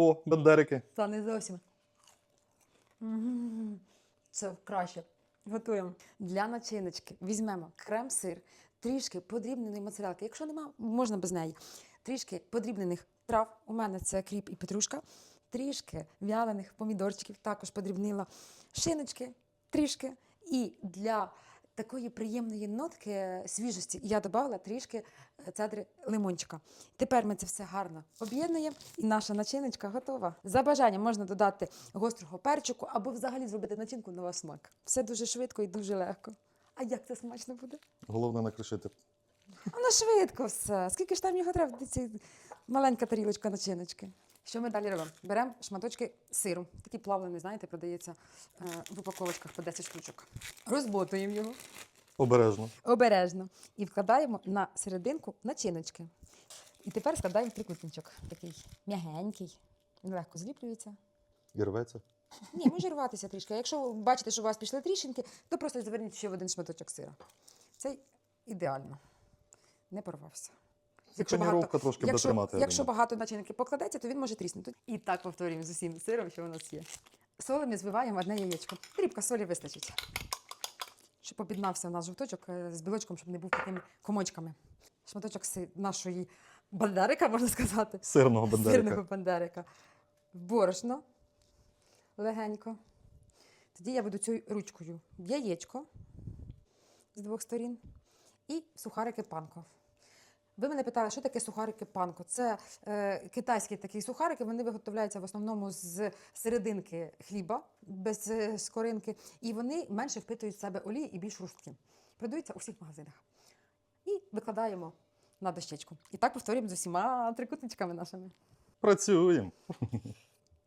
О, бандерики. Та не зовсім. Це краще. Готуємо. Для начиночки візьмемо крем-сир, трішки подрібненої моцарелки. Якщо нема, можна без неї. Трішки подрібнених трав. У мене це кріп і петрушка. Трішки вялених помідорчиків, також подрібнила шиночки, трішки. І для такої приємної нотки свіжості я додала трішки е, цедри лимончика. Тепер ми це все гарно об'єднуємо, і наша начиночка готова. За бажанням можна додати гострого перчику або взагалі зробити начинку на ваш смак. Все дуже швидко і дуже легко. А як це смачно буде? Головне накришити. Воно швидко все. Скільки ж там його треба? Ці маленька тарілочка начиночки. Що ми далі робимо? Беремо шматочки сиру. Такий плавлений, знаєте, продається е, в упаковочках по 10 штучок. Розботуємо його Обережно. обережно і вкладаємо на серединку начиночки. І тепер складаємо трикутничок. Такий м'ягенький. Він легко зліплюється. І рветься. Ні, може рватися трішки. Якщо ви бачите, що у вас пішли тріщинки, то просто заверніть ще в один шматочок сира. Це ідеально. Не порвався. Паніровка трошки буде якщо, тримати. якщо багато начинки покладеться, то він може тріснути. І так повторюємо з усім сиром, що у нас є. Солимо і збиваємо одне яєчко. Дрібка солі вистачить. Щоб об'єднався у нас жовточок е, з білочком, щоб не був такими комочками. Шматочок нашої бандерика, можна сказати. Сирного бандерика. Сирного бандерика. Борошно легенько. Тоді я буду цією ручкою яєчко з двох сторін і сухарики панко. Ви мене питали, що таке сухарики панко? Це е, китайські такі сухарики, вони виготовляються в основному з серединки хліба, без е, скоринки, і вони менше впитують в себе олії і більш хрусткі. Продаються у всіх магазинах. І викладаємо на дощечку. І так повторюємо з усіма трикутничками нашими. Працюємо.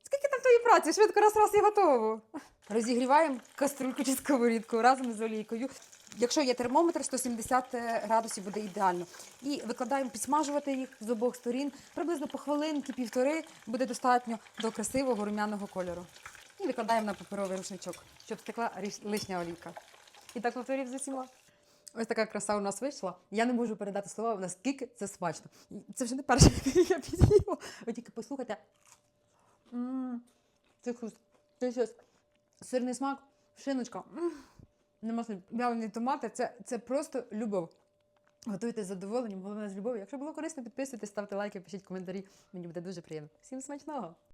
Скільки там тої праці? Швидко раз раз і готово. Розігріваємо каструльку чи сковорідку разом з олійкою. Якщо є термометр, 170 градусів буде ідеально. І викладаємо підсмажувати їх з обох сторін. Приблизно по хвилинки, півтори буде достатньо до красивого рум'яного кольору. І викладаємо на паперовий рушничок, щоб втекла ріш- лишня олійка. І так повторів з усіма. Ось така краса у нас вийшла. Я не можу передати слова, наскільки це смачно. Це вже не перше, я під'їла. Ви тільки послухайте. Це щось. Сирний смак, шиночка. М, можна слів. Вялені томати це, це просто любов. Готуйте з задоволенням, головне з любов'ю. Якщо було корисно, підписуйтесь, ставте лайки, пишіть коментарі. Мені буде дуже приємно. Всім смачного!